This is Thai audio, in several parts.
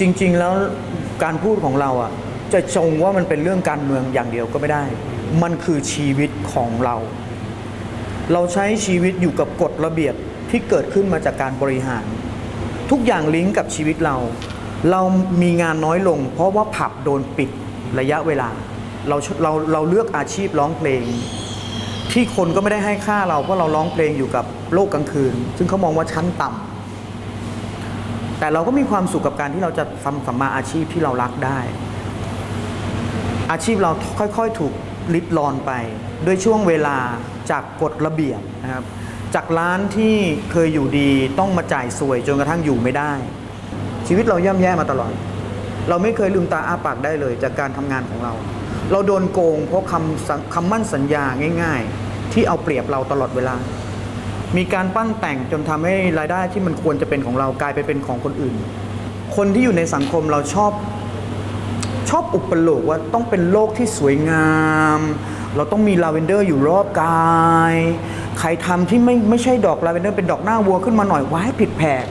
จริง ๆ แล้วการพูดของเราอะจะชงว่ามันเป็นเรื่องการเมืองอย่างเดียวก็ไม่ได้ มันคือชีวิตของเรา เราใช้ชีวิตอยู่กับกฎระเบียบที่เกิดขึ้นมาจากการบริหาร ทุกอย่างลิงก์กับชีวิตเรา เรามีงานน้อยลง เพราะว่าผับโดนปิดระยะเวลา เราเราเราเลือกอาชีพร้องเพลง ที่คนก็ไม่ได้ให้ค่าเราเพราะเราร้องเพลงอยู่กับโลกกลางคืน ซึ่งเขามองว่าชั้นต่ำ แต่เราก็มีความสุขกับการที่เราจะทำสัมมาอาชีพที่เรารักได้ อาชีพเราค่อยๆถูกลิดรอนไปด้วยช่วงเวลาจากกฎระเบียบนะครับจากร้านที่เคยอยู่ดีต้องมาจ่ายสวยจนกระทั่งอยู่ไม่ได้ ชีวิตเราย่ำแย่มาตลอด เราไม่เคยลืมตาอ้าปากได้เลย จากการทำงานของเรา เราโดนโกงเพราะคำคำมั่นสัญญาง่าย ๆ ที่เอาเปรียบเราตลอดเวลา มีการปั้นแต่งจนทำให้รายได้ที่มันควรจะเป็นของเรากลายไปเป็นของคนอื่น คนที่อยู่ในสังคมเราชอบชอบอุปโลกว่าต้องเป็นโลกที่สวยงาม เราต้องมีลาเวนเดอร์อยู่รอบกาย ใครทำที่ไม่ไม่ใช่ดอกลาเวนเดอร์เป็นดอกหน้าวัวขึ้นมาหน่อยว้ายผิดแผก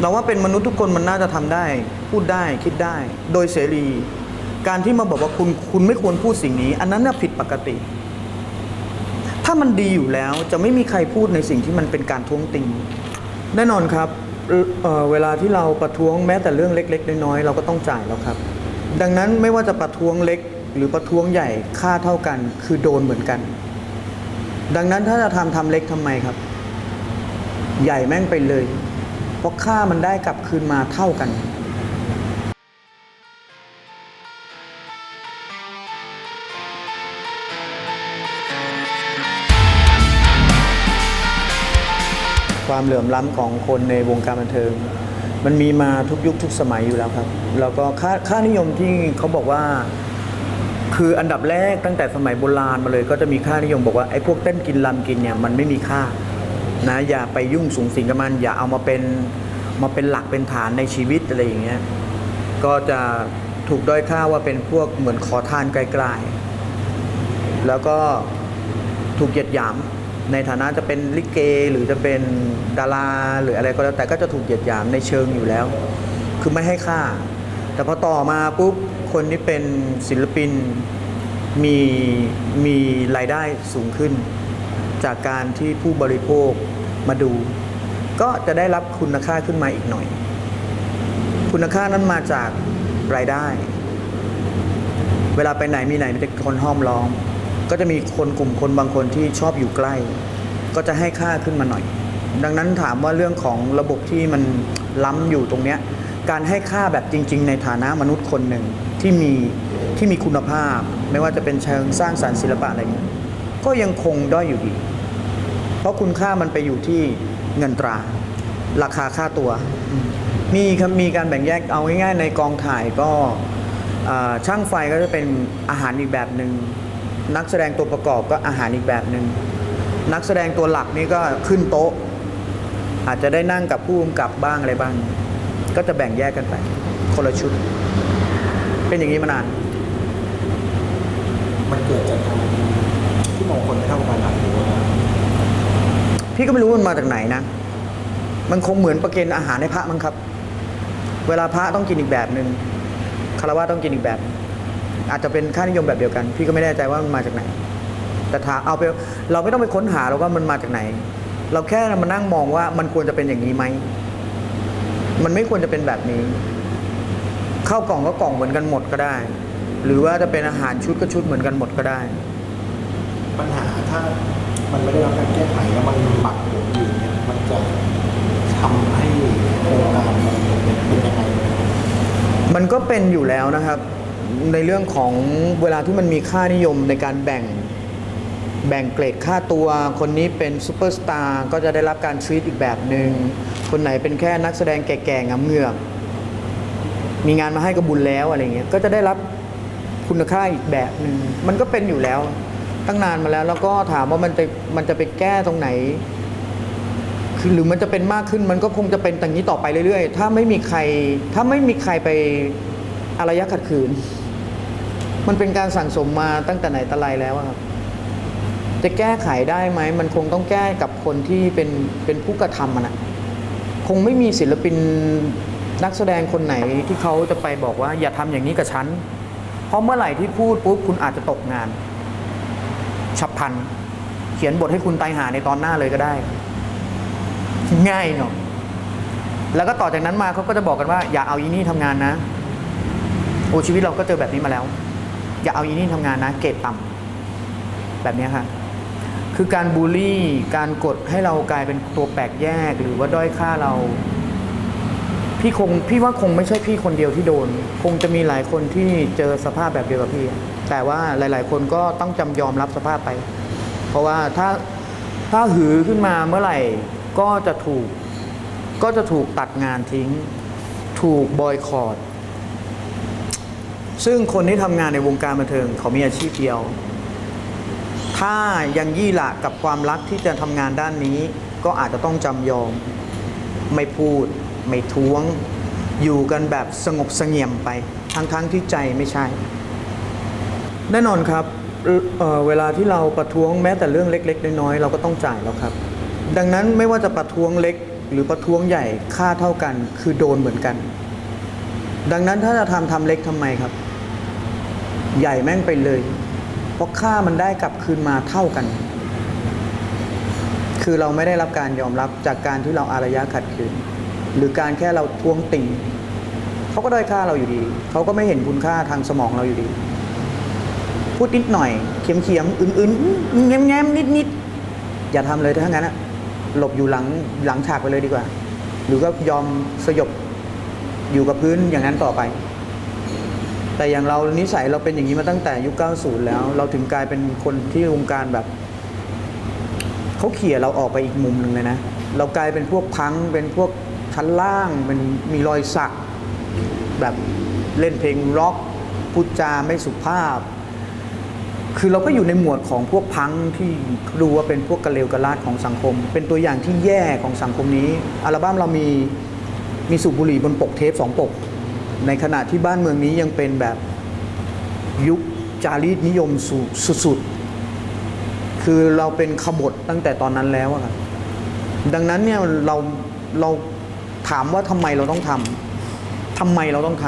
เราว่าเป็นมนุษย์ทุกคนมันน่าจะทำได้ พูดได้คิดได้ โดยเสรี การที่มาบอกว่าคุณคุณไม่ควรพูดสิ่งนี้ อันนั้นน่ะผิดปกติ มันดีอยู่แล้วจะไม่มีใครพูดในสิ่งที่มันเป็นการท้วงติง แน่นอนครับเเเวลาที่เราประท้วงแม้แต่เรื่องเล็ก ๆ น้อยๆเราก็ต้องจ่ายแล้วครับ ดังนั้นไม่ว่าจะประท้วงเล็ก หรือประท้วงใหญ่ค่าเท่ากันคือโดนเหมือนกัน ดังนั้นถ้าจะทำทำเล็กทำไมครับ ใหญ่แม่งไปเลย เพราะค่ามันได้กลับคืนมาเท่ากัน ความเหลื่อมล้ำของคนในวงการบันเทิง มันมีมาทุกยุคทุกสมัยอยู่แล้วครับ แล้วก็ค่าค่านิยมที่เขาบอกว่า คืออันดับแรกตั้งแต่สมัยโบราณมาเลย ก็จะมีค่านิยมบอกว่าไอ้พวกเต้นกินลำกินเนี่ยมันไม่มีค่านะอย่าไปยุ่งสูงสิงกับมัน อย่าเอามาเป็นมาเป็นหลักเป็นฐานในชีวิตอะไรอย่างเงี้ยก็จะถูกด้อยค่าว่าเป็นพวกเหมือนขอทานไกลๆแล้วก็ถูกเหยียดหยาม ในฐานะจะเป็นลิเก หรือจะเป็นดาราหรืออะไรก็แล้วแต่ก็จะถูกเหยียดหยามในเชิงอยู่แล้ว คือไม่ให้ค่า แต่พอต่อมาปุ๊บคนที่เป็นศิลปินมีมีรายได้สูงขึ้น จากการที่ผู้บริโภคมาดู ก็จะได้รับคุณค่าขึ้นมาอีกหน่อย คุณค่านั้นมาจากรายได้ เวลาไปไหนมีไหนมีแต่คนห้อมล้อม ก็จะมีคนกลุ่มคนบางคนที่ชอบอยู่ใกล้ ก็จะให้ค่าขึ้นมาหน่อย ดังนั้นถามว่าเรื่องของระบบที่มันล้ำอยู่ตรงเนี้ยการให้ค่าแบบจริง ๆ ในฐานะมนุษย์คนหนึ่งที่มีที่มีคุณภาพ ไม่ว่าจะเป็นเชิงสร้างสรรค์ศิลปะอะไรเงี้ยก็ยังคงด้อยอยู่ดี เพราะคุณค่ามันไปอยู่ที่เงินตรา ราคาค่าตัว มีครับมีการแบ่งแยกเอาง่ายๆ ในกองถ่ายก็ช่างไฟก็จะเป็นอาหารอีกแบบหนึ่ง นักแสดงตัวประกอบก็อาหารอีกแบบหนึ่งนักแสดงตัวหลักนี่ก็ขึ้นโต๊ะ อาจจะได้นั่งกับผู้กำกับบ้างอะไรบ้าง ก็จะแบ่งแยกกันไป คนละชุด เป็นอย่างนี้มานาน มันเกิดจากการที่มองคนไม่เท่ากันหรือว่าพี่ก็ไม่รู้มันมาจากไหนนะ มันคงเหมือนประเคนอาหารให้พระมั้งครับ เวลาพระต้องกินอีกแบบหนึ่งคารวะต้องกินอีกแบบ อาจจะเป็นค่านิยมแบบเดียวกัน พี่ก็ไม่แน่ใจว่ามันมาจากไหน แต่ถามเอาไปเราไม่ต้องไปค้นหาหรอกว่ามันมาจากไหน เราแค่มานั่งมองว่ามันควรจะเป็นอย่างนี้ไหมมันไม่ควรจะเป็นแบบนี้ข้าวกล่องก็กล่องเหมือนกันหมดก็ได้ หรือว่าจะเป็นอาหารชุดก็ชุดเหมือนกันหมดก็ได้ ปัญหาถ้ามันไม่ได้รับการแก้ไขแล้วมันหมักหมมอยู่เนี่ยมันจะทำให้โครงการมันเป็นยังไงมันก็เป็นอยู่แล้วนะครับ ในเรื่องของเวลาที่มันมีค่านิยมในการแบ่งแบ่งเกรดค่าตัว คนนี้เป็นซูเปอร์สตาร์ก็จะได้รับการทรีตอีกแบบหนึง่งคนไหนเป็นแค่นักแสดงแก่ๆงำเงือก มีงานมาให้ก็บุญแล้วอะไรเงี้ยก็จะได้รับคุณค่าอีกแบบหนึ่งมันก็เป็นอยู่แล้ว ตั้งนานมาแล้วแล้วก็ถามว่ามันจะมันจะไปแก้ตรงไหนคือหรือมันจะเป็นมากขึ้นมันก็คงจะเป็นอย่างนี้ต่อไปเรื่อยๆ ถ้าไม่มีใครถ้าไม่มีใครไป อารยะขัดขืน มันเป็นการสั่งสมมาตั้งแต่ไหนแต่ไรแล้วครับ จะแก้ไขได้ไหม มันคงต้องแก้กับคนที่เป็นเป็นผู้กระทำมันอะคงไม่มีศิลปินนักแสดงคนไหนที่เขาจะไปบอกว่า อย่าทำอย่างนี้กับฉัน เพราะเมื่อไหร่ที่พูดปุ๊บคุณอาจจะตกงาน ฉับพลัน เขียนบทให้คุณตายหาในตอนหน้าเลยก็ได้ ง่ายเนาะแล้วก็ต่อจากนั้นมาเขาก็จะบอกกันว่า อย่าเอาอีนี่ทำงานนะ อ้ชีวิตเราก็เจอแบบนี้มาแล้ว อย่าเอาอีนี่ทำงานนะ เกรดต่ำแบบนี้ค่ะคือการบูลลี่การกดให้เรากลายเป็นตัวแปลกแยกหรือว่าด้อยค่าเรา พี่คงพี่ว่าคงไม่ใช่พี่คนเดียวที่โดน คงจะมีหลายคนที่เจอสภาพแบบเดียวกับพี่ แต่ว่าหลาย ๆ คนก็ต้องจำยอมรับสภาพไป เพราะว่าถ้าถ้าหือขึ้นมาเมื่อไหร่ก็จะถูก ก็จะถูกตัดงานทิ้ง ถูกบอยคอรด ซึ่งคนที่ทำงานในวงการบันเทิงเขามีอาชีพเดียว ถ้ายังยี่หละกับความรักที่จะทำงานด้านนี้ ก็อาจจะต้องจำยอม ไม่พูด ไม่ท้วง อยู่กันแบบสงบเสงี่ยมไป ทั้งๆทที่ใจไม่ใช่ แน่นอนครับเเเวลาที่เราประท้วงแม้แต่เรื่องเล็ก ๆ น้อยๆเราก็ต้องจ่ายแล้วครับ ดังนั้นไม่ว่าจะประท้วงเล็ก หรือประท้วงใหญ่ค่าเท่ากัน คือโดนเหมือนกัน ดังนั้นถ้าจะทำทำเล็กทำไมครับ ใหญ่แม่งไปเลย เพราะค่ามันได้กลับคืนมาเท่ากัน คือเราไม่ได้รับการยอมรับจากการที่เราอารยะขัดขืน หรือการแค่เราทวงติงเขาก็ได้อยค่าเราอยู่ดี เขาก็ไม่เห็นคุณค่าทางสมองเราอยู่ดี พูดนิดหน่อย เขียมเขียมๆอื่นๆแง้มแง้มนิดนิดๆอย่าทำเลยถ้างั้นอะหลบอยู่หลังหลังฉากไปเลยดีกว่า หรือก็ยอมสยบอยู่กับพื้นอย่างนั้นต่อไป แต่อย่างเรานิสัยเราเป็นอย่างนี้มาตั้งแต่ยุค 90 แล้ว เราถึงกลายเป็นคนที่วงการแบบเขาเขี่ยเราออกไปอีกมุมหนึ่งเลยนะ เรากลายเป็นพวกพังเป็นพวกชั้นล่างเป็นมีรอยสัก แบบเล่นเพลงร็อกพูดจาไม่สุภาพ คือเราก็อยู่ในหมวดของพวกพังที่ดูว่าเป็นพวกกระเลวกระลาดของสังคม เป็นตัวอย่างที่แย่ของสังคมนี้ อัลบั้มเรามีมีสูบบุหรี่บนปกเทปสองปก ในขณะที่บ้านเมืองนี้ยังเป็นแบบยุคจารีตนิยมสูสุดๆ คือเราเป็นขบฏตั้งแต่ตอนนั้นแล้วครับ ดังนั้นเนี่ยเราเราถามว่าทำไมเราต้องทำทำไมเราต้องท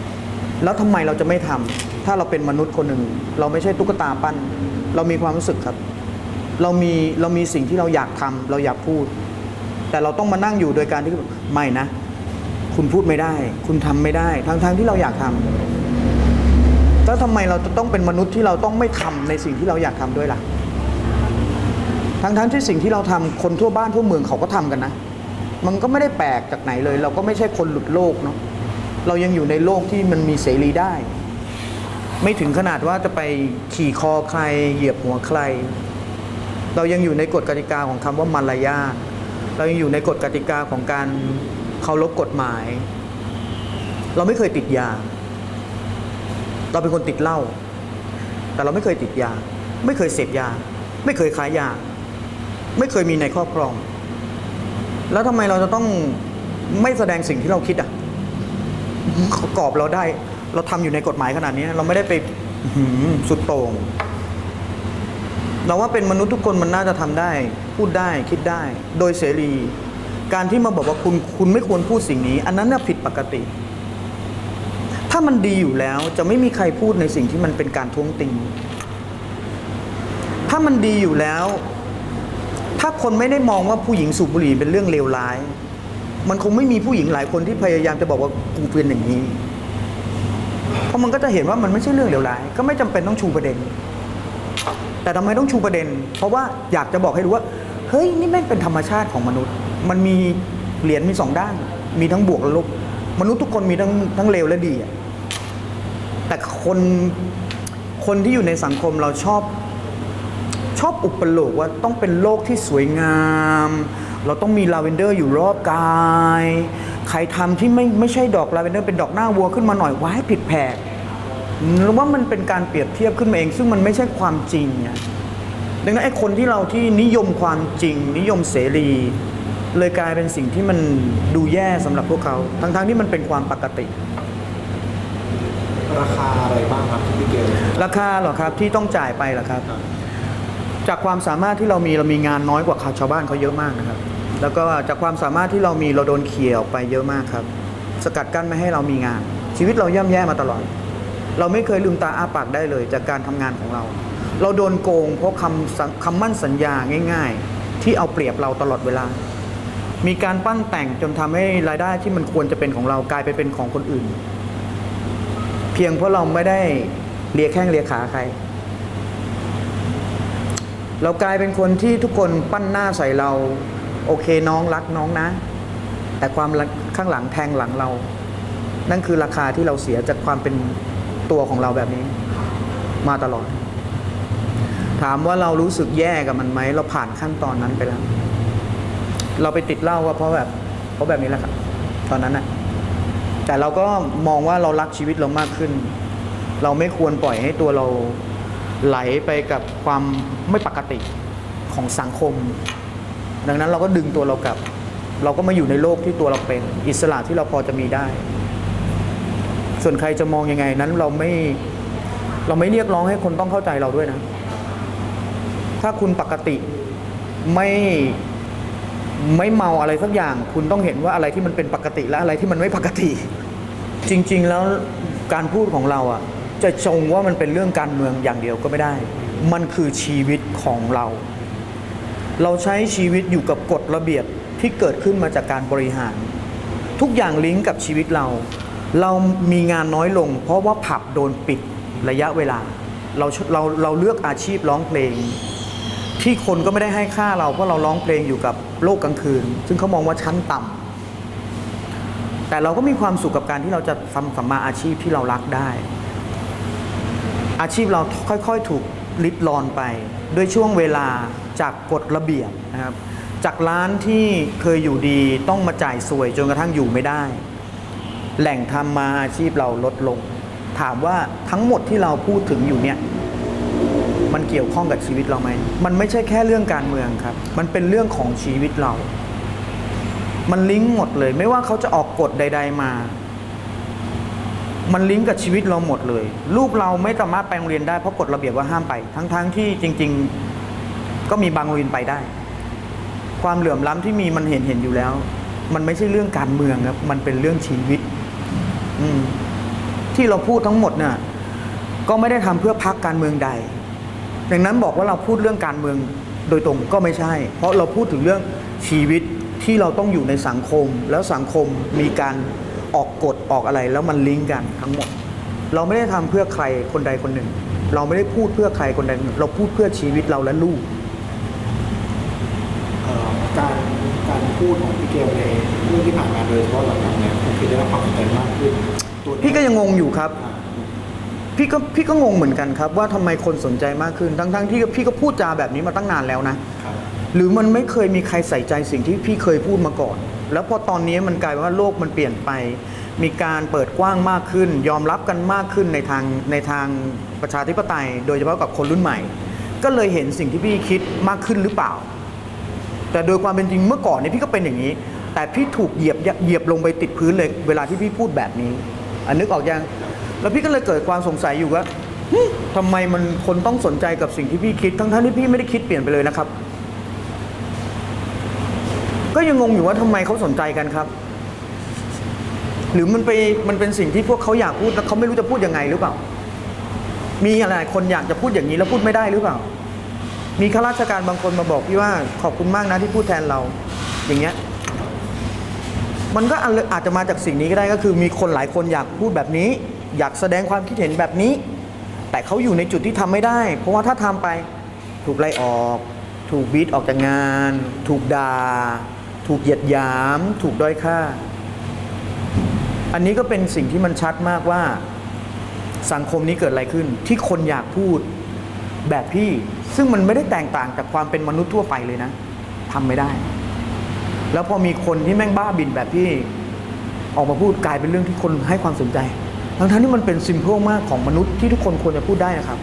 ำแล้วทำไมเราจะไม่ทำถ้าเราเป็นมนุษย์คนหนึ่ง เราไม่ใช่ตุ๊กตาปั้น เรามีความรู้สึกครับ เรามีเรามีสิ่งที่เราอยากทำเราอยากพูด แต่เราต้องมานั่งอยู่โดยการที่ไม่นะ คุณพูดไม่ได้ คุณทำไม่ได้ทั้งๆที่เราอยากทำแล้วทำไมเราจะต้องเป็นมนุษย์ที่เราต้องไม่ทำในสิ่งที่เราอยากทำด้วยล่ะทั้งๆที่สิ่งที่เราทำคนทั่วบ้านทั่วเมืองเขาก็ทำกันนะ มันก็ไม่ได้แปลกจากไหนเลย เราก็ไม่ใช่คนหลุดโลกเนาะเรายังอยู่ในโลกที่มันมีเสรีได้ ไม่ถึงขนาดว่าจะไปขี่คอใคร เหยียบหัวใคร เรายังอยู่ในกฎกติกาของคำว่ามารยาทเรายังอยู่ในกฎกติกาของการ เคารพกฎหมาย เราไม่เคยติดยา เราเป็นคนติดเหล้าแต่เราไม่เคยติดยา ไม่เคยเสพยา ไม่เคยขายยา ไม่เคยมีในครอบครอง แล้วทำไมเราจะต้องไม่แสดงสิ่งที่เราคิดอะเขากรอบเราได้ เราทำอยู่ในกฎหมายขนาดนี้ เราไม่ได้ไปสุดโต่งเราว่าเป็นมนุษย์ทุกคนมันน่าจะทำได้ พูดได้คิดได้ โดยเสรี การที่มาบอกว่าคุณคุณไม่ควรพูดสิ่งนี้ อันนั้นน่ะผิดปกติ ถ้ามันดีอยู่แล้วจะไม่มีใครพูดในสิ่งที่มันเป็นการท้วงติง ถ้ามันดีอยู่แล้ว ถ้าคนไม่ได้มองว่าผู้หญิงสูบบุหรี่เป็นเรื่องเลวร้าย มันคงไม่มีผู้หญิงหลายคนที่พยายามจะบอกว่ากูเป็นอย่างนี้ เพราะมันก็จะเห็นว่ามันไม่ใช่เรื่องเลวร้าย ก็ไม่จำเป็นต้องชูประเด็น แต่ทำไมต้องชูประเด็น เพราะว่าอยากจะบอกให้รู้ว่า เฮ้ยนี่แม่งเป็นธรรมชาติของมนุษย์ มันมีเหรียญมีสองด้าน มีทั้งบวกและลบ มนุษย์ทุกคนมีทั้งทั้งเลวและดีอะแต่คนคนที่อยู่ในสังคมเราชอบชอบอุปโลกว่าต้องเป็นโลกที่สวยงาม เราต้องมีลาเวนเดอร์อยู่รอบกาย ใครทำที่ไม่ไม่ใช่ดอกลาเวนเดอร์เป็นดอกหน้าวัวขึ้นมาหน่อยว้ายผิดแผกหรือว่ามันเป็นการเปรียบเทียบขึ้นมาเอง ซึ่งมันไม่ใช่ความจริงไง ดังนั้นไอ้คนที่เราที่นิยมความจริง นิยมเสรี เลยกลายเป็นสิ่งที่มันดูแย่สำหรับพวกเขา ทั้งๆที่มันเป็นความปกติ ราคาอะไรบ้างครับที่พี่เกลราคาเหรอครับที่ต้องจ่ายไปเหรอครับ จากความสามารถที่เรามีเรามีงานน้อยกว่าชาวบ้านเขาเยอะมากนะครับ แล้วก็จากความสามารถที่เรามีเราโดนเขี่ยออกไปเยอะมากครับ สกัดกั้นไม่ให้เรามีงาน ชีวิตเราย่ำแย่มาตลอด เราไม่เคยลืมตาอ้าปากได้เลย จากการทำงานของเรา เราโดนโกงเพราะคำคำมั่นสัญญาง่าย ๆ ที่เอาเปรียบเราตลอดเวลา มีการปั้นแต่งจนทำให้รายได้ที่มันควรจะเป็นของเรากลายไปเป็นของคนอื่น เพียงเพราะเราไม่ได้เลียแข้งเลียขาใคร เรากลายเป็นคนที่ทุกคนปั้นหน้าใส่เรา โอเคน้องรักน้องนะ แต่ความรักข้างหลังแทงหลังเรา นั่นคือราคาที่เราเสียจากความเป็นตัวของเราแบบนี้ มาตลอด ถามว่าเรารู้สึกแย่กับมันไหม เราผ่านขั้นตอนนั้นไปแล้ว เราไปติดเหล้าก็เพราะแบบ เพราะแบบนี้แหละครับ ตอนนั้นนะแต่เราก็มองว่าเรารักชีวิตเรามากขึ้น เราไม่ควรปล่อยให้ตัวเราไหลไปกับความไม่ปกติของสังคม ดังนั้นเราก็ดึงตัวเรากลับ เราก็มาอยู่ในโลกที่ตัวเราเป็น อิสระที่เราพอจะมีได้ ส่วนใครจะมองยังไงนั้นเราไม่เราไม่เรียกร้องให้คนต้องเข้าใจเราด้วยนะ ถ้าคุณปกติไม่ไม่เมาอะไรสักอย่าง คุณต้องเห็นว่าอะไรที่มันเป็นปกติและอะไรที่มันไม่ปกติ จริง ๆ แล้วการพูดของเราอะจะชงว่ามันเป็นเรื่องการเมืองอย่างเดียวก็ไม่ได้ มันคือชีวิตของเรา เราใช้ชีวิตอยู่กับกฎระเบียบที่เกิดขึ้นมาจากการบริหาร ทุกอย่างลิงก์กับชีวิตเรา เรามีงานน้อยลง เพราะว่าผับโดนปิดระยะเวลา เราเราเราเลือกอาชีพร้องเพลง ที่คนก็ไม่ได้ให้ค่าเราเพราะเราร้องเพลงอยู่กับโลกกลางคืน ซึ่งเขามองว่าชั้นต่ำแต่เราก็มีความสุขกับการที่เราจะทำสัมมาอาชีพที่เรารักได้ อาชีพเราค่อยๆ ถูกลิดรอนไป ด้วยช่วงเวลาจากกฎระเบียบนะครับ จากร้านที่เคยอยู่ดีต้องมาจ่ายสวยจนกระทั่งอยู่ไม่ได้ แหล่งทำมาอาชีพเราลดลง ถามว่าทั้งหมดที่เราพูดถึงอยู่เนี่ย มันเกี่ยวข้องกับชีวิตเราไหม มันไม่ใช่แค่เรื่องการเมืองครับ มันเป็นเรื่องของชีวิตเรา มันลิงก์หมดเลย ไม่ว่าเขาจะออกกฎใด ๆมา มันลิงก์กับชีวิตเราหมดเลย ลูกเราไม่สามารถไปโรงเรียนได้เพราะกฎระเบียบว่าห้ามไป ทั้งๆที่จริง ๆ ก็มีบางโรงเรียนไปได้ ความเหลื่อมล้ำที่มีมันเห็นเห็นอยู่แล้ว มันไม่ใช่เรื่องการเมืองครับ มันเป็นเรื่องชีวิต อืมที่เราพูดทั้งหมดเนี่ยก็ไม่ได้ทำเพื่อพักการเมืองใด ดังนั้นบอกว่าเราพูดเรื่องการเมืองโดยตรงก็ไม่ใช่ เพราะเราพูดถึงเรื่องชีวิตที่เราต้องอยู่ในสังคม แล้วสังคมมีการออกกฎออกอะไร แล้วมันลิงก์กันทั้งหมด เราไม่ได้ทำเพื่อใครคนใดคนหนึ่ง เราไม่ได้พูดเพื่อใครคนใดคนหนึ่ง เราพูดเพื่อชีวิตเราและลูกเอ่อการการพูดของพี่เกลในเรื่องที่ผ่านมาโดยเฉพาะหลังๆเนี่ยผมคิดได้รับความสนใจมากขึ้นตัวพี่ก็ยังงงอยู่ครับอ่า พี่ก็พี่ก็งงเหมือนกันครับ ว่าทำไมคนสนใจมากขึ้น ทั้งๆที่พี่ก็พูดจาแบบนี้มาตั้งนานแล้วนะ ครับ หรือมันไม่เคยมีใครใส่ใจสิ่งที่พี่เคยพูดมาก่อน แล้วพอตอนนี้มันกลายเป็นว่าโลกมันเปลี่ยนไป มีการเปิดกว้างมากขึ้น ยอมรับกันมากขึ้นในทางในทางประชาธิปไตย โดยเฉพาะกับคนรุ่นใหม่ ก็เลยเห็นสิ่งที่พี่คิดมากขึ้นหรือเปล่า แต่โดยความเป็นจริงเมื่อก่อนเนี่ยพี่ก็เป็นอย่างนี้ แต่พี่ถูกเหยียบเหยียบลงไปติดพื้นเลย เวลาที่พี่พูดแบบนี้อันนึกออกยัง แล้วพี่ก็เลยเกิดความสงสัยอยู่ว่าทำไมมันคนต้องสนใจกับสิ่งที่พี่คิดทั้งๆที่พี่ไม่ได้คิดเปลี่ยนไปเลยนะครับ ก็ยังงงอยู่ว่าทำไมเขาสนใจกันครับ หรือมันไปมันเป็นสิ่งที่พวกเขาอยากพูดแล้วเขาไม่รู้จะพูดยังไงหรือเปล่า มีอะไรคนอยากจะพูดอย่างนี้แล้วพูดไม่ได้หรือเปล่า มีข้าราชการบางคนมาบอกพี่ว่าขอบคุณมากนะที่พูดแทนเรา อย่างเงี้ย มันก็อาจจะมาจากสิ่งนี้ก็ได้ก็คือ มีคนหลายคนอยากพูดแบบนี้ อยากแสดงความคิดเห็นแบบนี้ แต่เขาอยู่ในจุดที่ทำไม่ได้ เพราะว่าถ้าทำไปถูกไล่ออก ถูกบีทออกจากงาน ถูกด่า ถูกเหยียดหยาม ถูกด้อยค่า อันนี้ก็เป็นสิ่งที่มันชัดมากว่า สังคมนี้เกิดอะไรขึ้น ที่คนอยากพูดแบบพี่ซึ่งมันไม่ได้แตกต่างจากความเป็นมนุษย์ทั่วไปเลยนะทำไม่ได้ แล้วพอมีคนที่แม่งบ้าบินแบบพี่ ออกมาพูดกลายเป็นเรื่องที่คนให้ความสนใจ ทั้งๆที่มันเป็นซิมเพิลมากของมนุษย์ที่ทุกคนควรจะพูดได้นะครับ